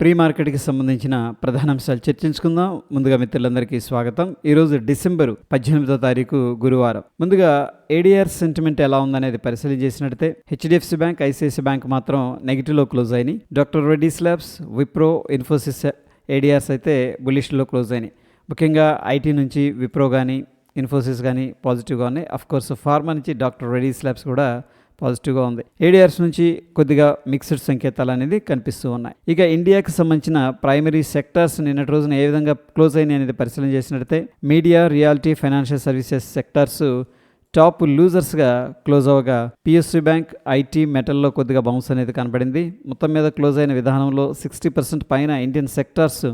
Pre మార్కెట్కి సంబంధించిన ప్రధాన అంశాలు చర్చించుకుందాం. ముందుగా మిత్రులందరికీ స్వాగతం. ఈరోజు డిసెంబరు పద్దెనిమిదో తారీఖు గురువారం. ముందుగా ఏడిఆర్ సెంటిమెంట్ ఎలా ఉందనేది పరిశీలన చేసినట్టే హెచ్డిఎఫ్సి బ్యాంక్ ఐసిఐసి బ్యాంక్ మాత్రం నెగిటివ్లో క్లోజ్ అయినాయి. Doctor Reddy's labs Wipro Infosys ADRs అయితే బులిష్లో క్లోజ్ అయినాయి. ముఖ్యంగా ఐటీ నుంచి విప్రో కానీ ఇన్ఫోసిస్ కానీ పాజిటివ్గా ఉన్నాయి. అఫ్కోర్స్ ఫార్మా నుంచి డాక్టర్ రెడీస్ ల్యాబ్స్ కూడా పాజిటివ్గా ఉంది. ఏడిఆర్స్ నుంచి కొద్దిగా మిక్స్డ్ సంకేతాలు అనేది కనిపిస్తూ ఉన్నాయి. ఇక ఇండియాకి సంబంధించిన ప్రైమరీ సెక్టార్స్ నిన్నటి రోజున ఏ విధంగా క్లోజ్ అయినాయి అనేది పరిశీలన చేసినట్లయితే media realty financial services sectors top లూజర్స్గా close అవ్వగా పిఎస్సి బ్యాంక్ ఐటీ మెటల్లో కొద్దిగా బౌన్స్ అనేది కనబడింది. మొత్తం మీద క్లోజ్ అయిన విధానంలో సిక్స్టీ పర్సెంట్ పైన ఇండియన్ సెక్టార్స్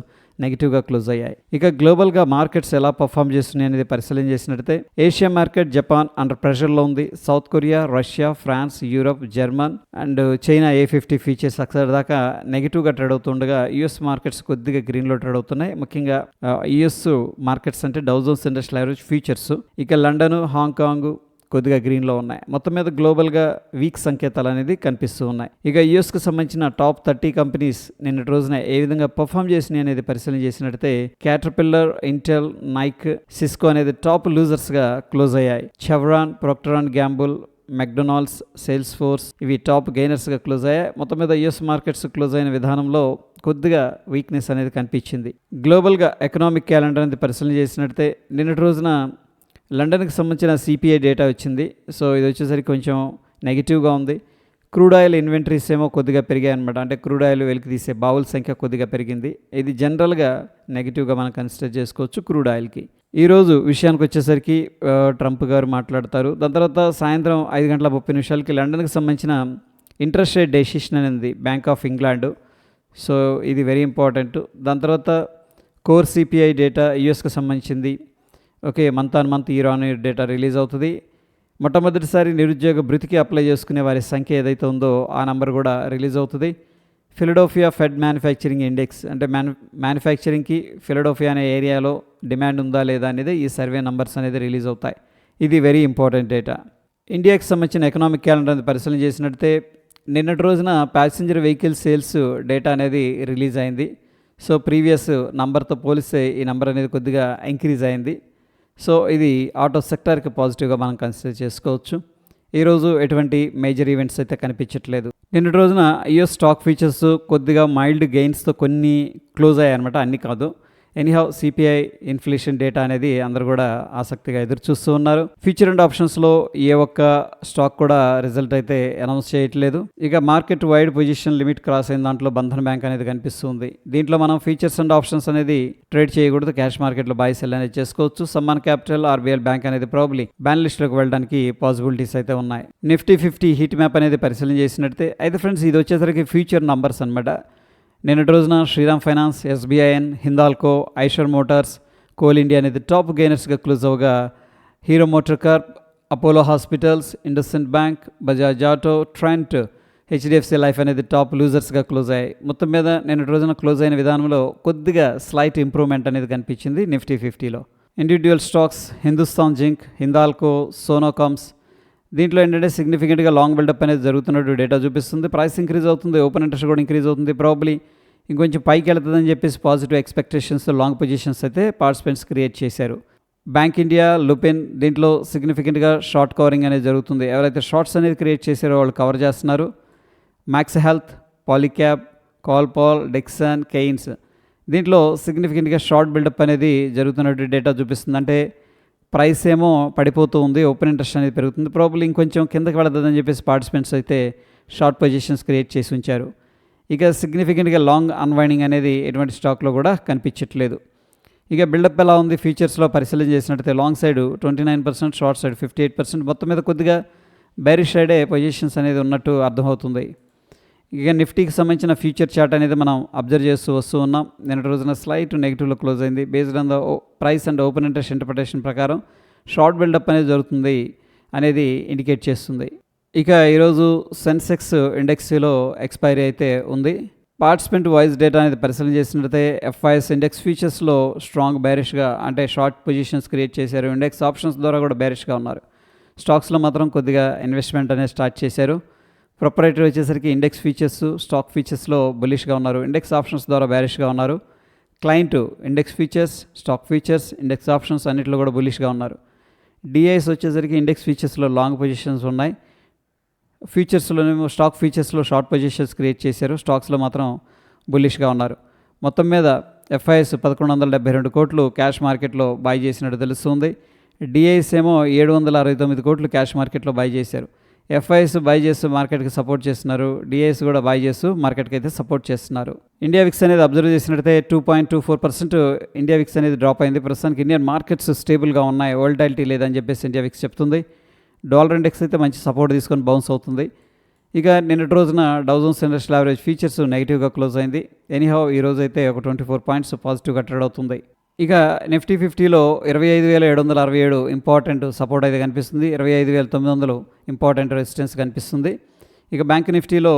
నెగిటివ్గా క్లోజ్ అయ్యాయి. ఇక గ్లోబల్గా మార్కెట్స్ ఎలా పర్ఫామ్ చేస్తున్నాయి అనేది పరిశీలన చేసినట్టయితే ఏషియా మార్కెట్ జపాన్ అండర్ ప్రెషర్లో ఉంది. South Korea Russia France Europe German and China A fifty futures అక్కడ దాకా నెగిటివ్గా ట్రేడ్ అవుతుండగా యుఎస్ మార్కెట్స్ కొద్దిగా గ్రీన్లో ట్రేడ్ అవుతున్నాయి. ముఖ్యంగా యుఎస్ మార్కెట్స్ అంటే Dow Jones industrial average futures ఇక లండన్ హాంకాంగ్ కొద్దిగా గ్రీన్లో ఉన్నాయి. మొత్తం మీద గ్లోబల్గా వీక్ సంకేతాలు అనేది కనిపిస్తూ ఉన్నాయి. ఇక యుఎస్కు సంబంధించిన టాప్ థర్టీ కంపెనీస్ నిన్నటి రోజున ఏ విధంగా పర్ఫామ్ చేసినాయి అనేది పరిశీలన చేసినట్టయితే క్యాటర్పిల్లర్ ఇంటెల్ నైక్ సిస్కో అనేది టాప్ లూజర్స్గా క్లోజ్ అయ్యాయి. Chevron Procter and Gamble McDonald's Salesforce ఇవి టాప్ గెయినర్స్గా క్లోజ్ అయ్యాయి. మొత్తం మీద యుఎస్ మార్కెట్స్ క్లోజ్ అయిన విధానంలో కొద్దిగా వీక్నెస్ అనేది కనిపించింది. గ్లోబల్గా ఎకనామిక్ క్యాలెండర్ అనేది పరిశీలన చేసినట్టే నిన్నటి రోజున లండన్కి సంబంధించిన సిపిఐ డేటా వచ్చింది. సో ఇది వచ్చేసరికి కొంచెం నెగిటివ్గా ఉంది. క్రూడ్ ఆయిల్ ఇన్వెంటరీస్ ఏమో కొద్దిగా పెరిగాయి అనమాట అంటే క్రూడ్ ఆయిల్ వెలికి తీసే బావుల సంఖ్య కొద్దిగా పెరిగింది. ఇది జనరల్గా నెగిటివ్గా మనం కన్సిడర్ చేసుకోవచ్చు క్రూడ్ ఆయిల్కి. ఈరోజు విషయానికి వచ్చేసరికి ట్రంప్ గారు మాట్లాడతారు. దాని తర్వాత సాయంత్రం ఐదు గంటల ముప్పై నిమిషాలకి లండన్కి సంబంధించిన ఇంట్రెస్ట్ రేట్ డెసిషన్ అనేది బ్యాంక్ ఆఫ్ ఇంగ్లాండ్. సో ఇది వెరీ ఇంపార్టెంట్. దాని తర్వాత కోర్ సిపిఐ డేటా యుఎస్కి సంబంధించింది. Okay month on month year on year data release అవుతుంది. మొట్టమొదటిసారి నిరుద్యోగ భృతికి అప్లై చేసుకునే వారి సంఖ్య ఏదైతే ఉందో ఆ నంబర్ కూడా రిలీజ్ అవుతుంది. ఫిలడోఫియా ఫెడ్ మ్యానుఫ్యాక్చరింగ్ ఇండెక్స్ అంటే మ్యాను మ్యానుఫ్యాక్చరింగ్కి ఫిలడోఫియా అనే ఏరియాలో డిమాండ్ ఉందా లేదా అనేది ఈ సర్వే నంబర్స్ అనేది రిలీజ్ అవుతాయి. ఇది వెరీ ఇంపార్టెంట్ డేటా ఇండియాకి సంబంధించిన ఎకనామిక్ క్యాలెండర్ అనేది పరిశీలన చేసినట్టే నిన్నటి రోజున ప్యాసింజర్ వెహికల్ సేల్స్ డేటా అనేది రిలీజ్ అయింది. సో ప్రీవియస్ నంబర్తో పోలిస్తే ఈ నంబర్ అనేది కొద్దిగా ఇంక్రీజ్ అయింది. సో ఇది ఆటో సెక్టార్కి పాజిటివ్గా మనం కన్సిడర్ చేసుకోవచ్చు. ఈరోజు ఎటువంటి మేజర్ ఈవెంట్స్ అయితే కనిపించట్లేదు. నిన్నటి రోజున యుఎస్ స్టాక్ ఫీచర్స్ కొద్దిగా మైల్డ్ గెయిన్స్తో కొన్ని క్లోజ్ అయ్యాయి అనమాట అన్నీ కాదు. ఎనీహౌ సిపిఐ ఇన్ఫ్లేషన్ డేటా అనేది అందరూ కూడా ఆసక్తిగా ఎదురు చూస్తూ ఉన్నారు ఫ్యూచర్ అండ్ ఆప్షన్స్లో ఏ ఒక్క స్టాక్ కూడా రిజల్ట్ అయితే అనౌన్స్ చేయట్లేదు. ఇక market wide position limit cross అయిన దాంట్లో బంధన్ బ్యాంక్ అనేది కనిపిస్తుంది. దీంట్లో మనం ఫీచర్స్ అండ్ ఆప్షన్స్ అనేది ట్రేడ్ చేయకూడదు. క్యాష్ మార్కెట్లో బాయ్ సెల్ అనేది చేసుకోవచ్చు. సమ్మాన్ క్యాపిటల్ ఆర్బీఎల్ బ్యాంక్ అనేది ప్రాబ్లీ బ్యాన్ లిస్ట్లోకి వెళ్ళడానికి పాసిబిలిటీస్ అయితే ఉన్నాయి. నిఫ్టీ ఫిఫ్టీ హీట్ మ్యాప్ అనేది పరిశీలన చేసినట్టే. అయితే ఫ్రెండ్స్ ఇది వచ్చేసరికి ఫ్యూచర్ నంబర్స్ అనమాట నిన్నటి రోజున Shriram finance SBIN Hindalco Eicher motors coal India అనేది టాప్ గెయినర్స్గా close అవగా Hero MotoCorp Apollo hospitals IndusInd bank Bajaj auto Trent HDFC life అనేది టాప్ లూజర్స్గా క్లోజ్ అయ్యాయి. మొత్తం మీద నిన్నటి రోజున క్లోజ్ అయిన విధానంలో కొద్దిగా స్లైట్ ఇంప్రూవ్మెంట్ అనేది కనిపించింది నిఫ్టీ ఫిఫ్టీలో. Individual stocks Hindustan zinc Hindalco సోనోకామ్స్ దీంట్లో ఏంటంటే సిగ్నిఫికెంట్గా లాంగ్ బిల్డప్ అనేది జరుగుతున్నట్టు డేటా చూపిస్తుంది. ప్రైస్ ఇంక్రీజ్ అవుతుంది ఓపెన్ ఇంట్రెస్ట్ కూడా ఇంక్రీజ్ అవుతుంది. ప్రాబ్లీ ఇంకొంచెం పైకి వెళ్తుందని చెప్పేసి పాజిటివ్ ఎక్స్పెక్టేషన్స్ లాంగ్ పొజిషన్స్ అయితే పార్టిసిపెంట్స్ క్రియేట్ చేశారు. బ్యాంక్ ఇండియా లుపెన్ దీంట్లో సిగ్నిఫికెంట్గా షార్ట్ కవరింగ్ అనేది జరుగుతుంది. ఎవరైతే షార్ట్స్ అనేది క్రియేట్ చేశారో వాళ్ళు కవర్ చేస్తున్నారు. మ్యాక్స్ హెల్త్ పాలిక్యాబ్ కాల్పాల్ డెక్సన్ కెయిన్స్ దీంట్లో సిగ్నిఫికెంట్గా షార్ట్ బిల్డప్ అనేది జరుగుతున్నట్టు డేటా చూపిస్తుంది. అంటే ప్రైస్ ఏమో పడిపోతూ ఉంది ఓపెన్ ఇంట్రెస్ట్ అనేది పెరుగుతుంది. ప్రాబ్లం ఇంకొంచెం కిందకి వెళదని చెప్పేసి పార్టిసిపెంట్స్ అయితే షార్ట్ పొజిషన్స్ క్రియేట్ చేసి ఉంచారు. ఇక సిగ్నిఫికెంట్గా లాంగ్ అన్వైండింగ్ అనేది ఎటువంటి స్టాక్లో కూడా కనిపించట్లేదు. ఇక బిల్డప్ ఎలా ఉంది ఫీచర్స్లో పరిశీలన చేసినట్టయితే long side twenty nine percent short side fifty eight percent మొత్తం మీద కొద్దిగా బైరిష్ సైడే పొజిషన్స్ అనేది ఉన్నట్టు అర్థమవుతుంది. ఇక నిఫ్టీకి సంబంధించిన ఫ్యూచర్ చార్ట్ అనేది మనం అబ్జర్వ్ చేస్తూ వస్తూ ఉన్నాం. నిన్నటి రోజున స్లైట్ నెగిటివ్లో క్లోజ్ అయింది. Based on the price and open interest interpretation ప్రకారం షార్ట్ బిల్డప్ అనేది జరుగుతుంది అనేది ఇండికేట్ చేస్తుంది. ఇక ఈరోజు సెన్సెక్స్ ఇండెక్స్లో ఎక్స్పైరీ అయితే ఉంది. పార్టిసిపెంట్ వాయిస్ డేటా అనేది పరిశీలన చేసినట్లయితే ఎఫ్ఐఎస్ ఇండెక్స్ ఫీచర్స్లో స్ట్రాంగ్ బ్యారిష్గా అంటే షార్ట్ పొజిషన్స్ క్రియేట్ చేశారు. ఇండెక్స్ ఆప్షన్స్ ద్వారా కూడా బ్యారిష్గా ఉన్నారు. స్టాక్స్లో మాత్రం కొద్దిగా ఇన్వెస్ట్మెంట్ అనేది స్టార్ట్ చేశారు. ప్రొపరేటర్ వచ్చేసరికి ఇండెక్స్ ఫీచర్స్ స్టాక్ ఫీచర్స్లో బులిష్గా ఉన్నారు. ఇండెక్స్ ఆప్షన్స్ ద్వారా బ్యారిష్గా ఉన్నారు. Client index futures stock futures index options అన్నింటిలో కూడా బులిష్గా ఉన్నారు. డిఐఎస్ వచ్చేసరికి ఇండెక్స్ ఫీచర్స్లో లాంగ్ పొజిషన్స్ ఉన్నాయి. ఫీచర్స్లోనేమో స్టాక్ ఫీచర్స్లో షార్ట్ పొజిషన్స్ క్రియేట్ చేశారు. స్టాక్స్లో మాత్రం బుల్లిష్గా ఉన్నారు. మొత్తం మీద ఎఫ్ఐఎస్ పదకొండు వందల డెబ్బై రెండు కోట్లు క్యాష్ మార్కెట్లో బై చేసినట్టు తెలుస్తుంది. డిఐఎస్ ఏమో ఏడు వందల అరవై తొమ్మిది కోట్లు క్యాష్ మార్కెట్లో బై చేశారు. ఎఫ్ఐఎస్ బై చేస్తూ మార్కెట్కి సపోర్ట్ చేస్తున్నారు. డిఐఎస్ కూడా బై చేస్తూ మార్కెట్కి అయితే సపోర్ట్ చేస్తున్నారు. ఇండియా విక్స్ అనేది అబ్జర్వ్ చేసినట్టయితే two point two four percent India VIX అనేది డ్రాప్ అయింది. ప్రస్తుతానికి ఇండియన్ మార్కెట్స్ స్టేబుల్గా ఉన్నాయి. వోల్టాలిటీ లేదని చెప్పేసి ఇండియా విక్స్ చెప్తుంది. డాలర్ ఇండెక్స్ అయితే మంచి సపోర్ట్ తీసుకొని బౌన్స్ అవుతుంది. ఇక నిన్నటి రోజున Dow Jones industrial average futures నెగిటివ్గా క్లోజ్ అయింది. ఎనీహౌ ఈ రోజు అయితే ఒక ట్వంటీ ఫోర్ పాయింట్స్ పాజిటివ్గా ట్రేడ్ అవుతుంది. ఇక నిఫ్టీ ఫిఫ్టీలో ఇరవై ఐదు వేల ఏడు వందల అరవై ఏడు ఇంపార్టెంట్ సపోర్ట్ అయితే కనిపిస్తుంది. ఇరవై ఐదు వేల తొమ్మిది వందలు ఇంపార్టెంట్ రెసిస్టెన్స్ కనిపిస్తుంది. ఇక బ్యాంక్ నిఫ్టీలో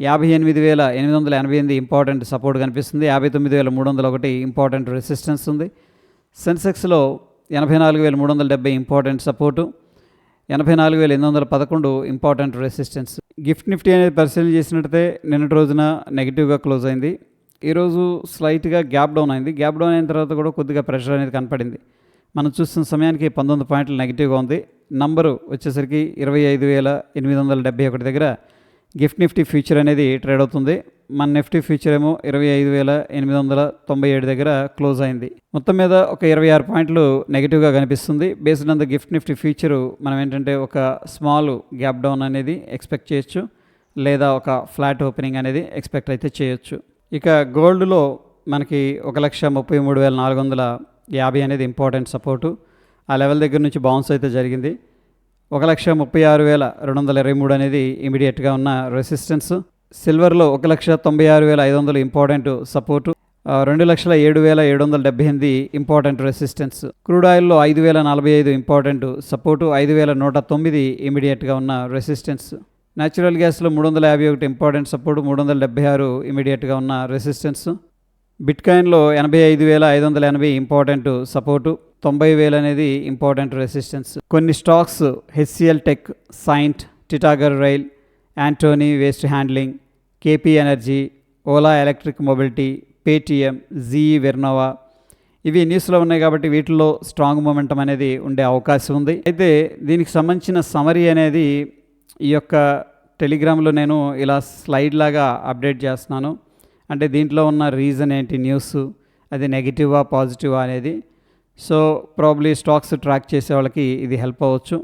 యాభై ఎనిమిది వేల ఎనిమిది వందల ఎనభై ఎనిమిది ఇంపార్టెంట్ సపోర్ట్ కనిపిస్తుంది. యాభై తొమ్మిది వేల మూడు వందల ఒకటి ఇంపార్టెంట్ రెసిస్టెన్స్ ఉంది. సెన్సెక్స్లో ఎనభై నాలుగు వేల మూడు వందల డెబ్బై ఇంపార్టెంట్ సపోర్టు ఎనభై నాలుగు వేల ఎనిమిది వందల పదకొండు ఇంపార్టెంట్ రెసిస్టెన్స్. గిఫ్ట్ నిఫ్టీ అనేది పరిశీలన చేసినట్టయితే నిన్నటి రోజున నెగిటివ్గా క్లోజ్ అయింది. ఈరోజు స్లైట్గా గ్యాప్ డౌన్ అయింది. గ్యాప్ డౌన్ అయిన తర్వాత కూడా కొద్దిగా ప్రెషర్ అనేది కనపడింది. మనం చూస్తున్న సమయానికి పంతొమ్మిది పాయింట్లు నెగిటివ్గా ఉంది. నంబరు వచ్చేసరికి ఇరవై ఐదు వేల ఎనిమిది వందల డెబ్బై ఒకటి దగ్గర గిఫ్ట్ నిఫ్టీ ఫ్యూచర్ అనేది ట్రేడ్ అవుతుంది. మన నిఫ్టీ ఫ్యూచర్ ఏమో ఇరవై ఐదు వేల ఎనిమిది వందల తొంభై ఏడు దగ్గర క్లోజ్ అయింది. మొత్తం మీద ఒక ఇరవై ఆరు పాయింట్లు నెగిటివ్గా కనిపిస్తుంది. Based on the Gift Nifty future మనం ఏంటంటే ఒక స్మాల్ గ్యాప్ డౌన్ అనేది ఎక్స్పెక్ట్ చేయొచ్చు. లేదా ఒక ఫ్లాట్ ఓపెనింగ్ అనేది ఎక్స్పెక్ట్ అయితే చేయొచ్చు. ఇక గోల్డ్లో మనకి ఒక లక్ష ముప్పై మూడు వేల నాలుగు వందల యాభై అనేది ఇంపార్టెంట్ సపోర్టు. ఆ లెవెల్ దగ్గర నుంచి బౌన్స్ అయితే జరిగింది. ఒక లక్ష ముప్పై ఆరు వేల రెండు వందల ఇరవై మూడు అనేది ఇమీడియట్గా ఉన్న రెసిస్టెన్స్. సిల్వర్లో ఒక లక్ష తొంభై ఆరు వేల ఐదు వందలు ఇంపార్టెంట్ సపోర్టు. రెండు లక్షల ఏడు వేల ఏడు వందల డెబ్బై ఎనిమిది ఇంపార్టెంట్ రెసిస్టెన్స్. క్రూడ్ ఆయిల్లో ఐదు వేల నలభై ఐదు ఇంపార్టెంట్ సపోర్టు. ఐదు వేల నూట తొమ్మిది ఇమీడియట్గా ఉన్న రెసిస్టెన్స్. న్యాచురల్ గ్యాస్లో మూడు వందల యాభై ఒకటి ఇంపార్టెంట్ సపోర్ట్ మూడు వందల డెబ్బై ఆరు ఇమీడియట్గా ఉన్న రెసిస్టెన్స్. బిట్కాయిన్లో ఎనభై ఐదు వేల ఐదు వందల ఎనభై ఇంపార్టెంట్ సపోర్టు తొంభై వేలు అనేది ఇంపార్టెంట్ రెసిస్టెన్స్. కొన్ని stocks HCL Tech Cyient Titagarh Rail Antony Waste Handling KP Energy Ola Electric Mobility Paytm GE Vernova. ఇవి న్యూస్లో ఉన్నాయి కాబట్టి వీటిల్లో స్ట్రాంగ్ మూమెంటం అనేది ఉండే అవకాశం ఉంది. అయితే దీనికి సంబంధించిన సమరీ అనేది ఈ యొక్క టెలిగ్రామ్లో నేను ఇలా స్లైడ్ లాగా అప్డేట్ చేస్తున్నాను. అంటే దీంట్లో ఉన్న రీజన్ ఏంటి న్యూస్ అది నెగిటివా పాజిటివా అనేది. సో ప్రాబ్లీ స్టాక్స్ ట్రాక్ చేసే వాళ్ళకి ఇది హెల్ప్ అవ్వచ్చు.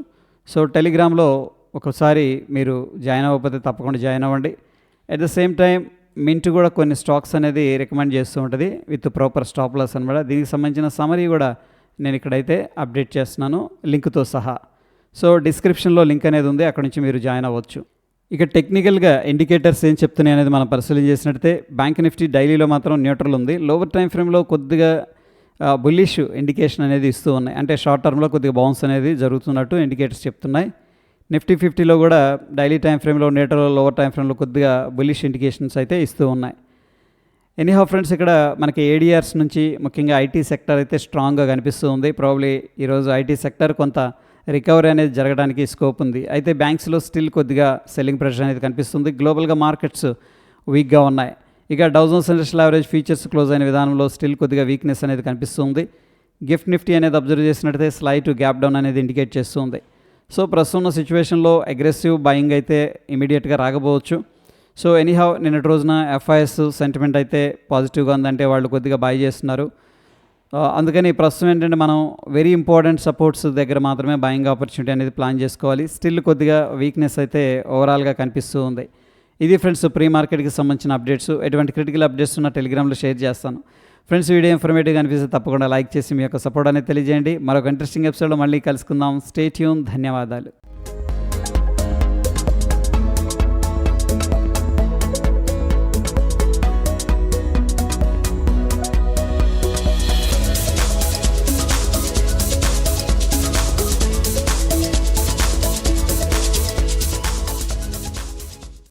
సో టెలిగ్రామ్లో ఒకసారి మీరు జాయిన్ అవ్వకపోతే తప్పకుండా జాయిన్ అవ్వండి. At the same time Mint కూడా కొన్ని స్టాక్స్ అనేది రికమెండ్ చేస్తూ ఉంటుంది విత్ ప్రాపర్ స్టాప్ లాస్ అనమాట దీనికి సంబంధించిన సమరీ కూడా నేను ఇక్కడైతే అప్డేట్ చేస్తున్నాను లింక్తో సహా. సో డిస్క్రిప్షన్లో లింక్ అనేది ఉంది అక్కడ నుంచి మీరు జాయిన్ అవ్వచ్చు. ఇక టెక్నికల్గా ఇండికేటర్స్ ఏం చెప్తున్నాయి అనేది మనం పరిశీలన చేసినట్టయితే బ్యాంక్ నిఫ్టీ డైలీలో మాత్రం న్యూట్రల్ ఉంది. లోవర్ టైం ఫ్రేమ్లో కొద్దిగా బుల్లిష్ ఇండికేషన్ అనేది ఇస్తూ ఉన్నాయి. అంటే షార్ట్ టర్మ్లో కొద్దిగా బౌన్స్ అనేది జరుగుతున్నట్టు ఇండికేటర్స్ చెప్తున్నాయి. నిఫ్టీ ఫిఫ్టీలో కూడా డైలీ టైం ఫ్రేమ్లో న్యూట్రల్ లోవర్ టైం ఫ్రేమ్లో కొద్దిగా బుల్లిష్ ఇండికేషన్స్ అయితే ఇస్తూ ఉన్నాయి. ఎనీహౌ ఫ్రెండ్స్ ఇక్కడ మనకి ఏడిఆర్స్ నుంచి ముఖ్యంగా ఐటీ సెక్టర్ అయితే స్ట్రాంగ్గా కనిపిస్తూ ఉంది. ప్రాబ్లీ ఈరోజు ఐటీ సెక్టర్ కొంత రికవరీ అనేది జరగడానికి స్కోప్ ఉంది. అయితే బ్యాంక్స్లో స్టిల్ కొద్దిగా సెల్లింగ్ ప్రెషర్ అనేది కనిపిస్తుంది. గ్లోబల్గా మార్కెట్స్ వీక్గా ఉన్నాయి. ఇక Dow Jones industrial average futures close అయిన విధానంలో స్టిల్ కొద్దిగా వీక్నెస్ అనేది కనిపిస్తుంది. గిఫ్ట్ నిఫ్టీ అనేది అబ్జర్వ్ చేసినట్టయితే స్లైట్ గ్యాప్ డౌన్ అనేది ఇండికేట్ చేస్తుంది. సో ప్రస్తుతం ఉన్న సిచ్యువేషన్లో అగ్రెసివ్ బయింగ్ అయితే ఇమీడియట్గా రాకపోవచ్చు. సో ఎనీహౌ నిన్నటి రోజున ఎఫ్ఐఎస్ సెంటిమెంట్ అయితే పాజిటివ్గా ఉందంటే వాళ్ళు కొద్దిగా బై చేస్తున్నారు. అందుకని ప్రస్తుతం ఏంటంటే మనం వెరీ ఇంపార్టెంట్ సపోర్ట్స్ దగ్గర మాత్రమే బయింగ్ ఆపర్చునిటీ అనేది ప్లాన్ చేసుకోవాలి. స్టిల్ కొద్దిగా వీక్నెస్ అయితే ఓవరాల్గా కనిపిస్తూ ఉంది. ఇది ఫ్రెండ్స్ ప్రీ మార్కెట్కి సంబంధించిన అప్డేట్స్ ఎటువంటి క్రిటికల్ అప్డేట్స్ ఉన్న టెలిగ్రామ్లో షేర్ చేస్తాను. ఫ్రెండ్స్ వీడియో ఇన్ఫర్మేటివ్గా అనిపిస్తే తప్పకుండా లైక్ చేసి మీ యొక్క సపోర్ట్ అనేది తెలియజేయండి. మరొక ఇంట్రెస్టింగ్ ఎపిసోడ్లో మళ్ళీ కలుసుకుందాం. స్టేట్యూన్ ధన్యవాదాలు.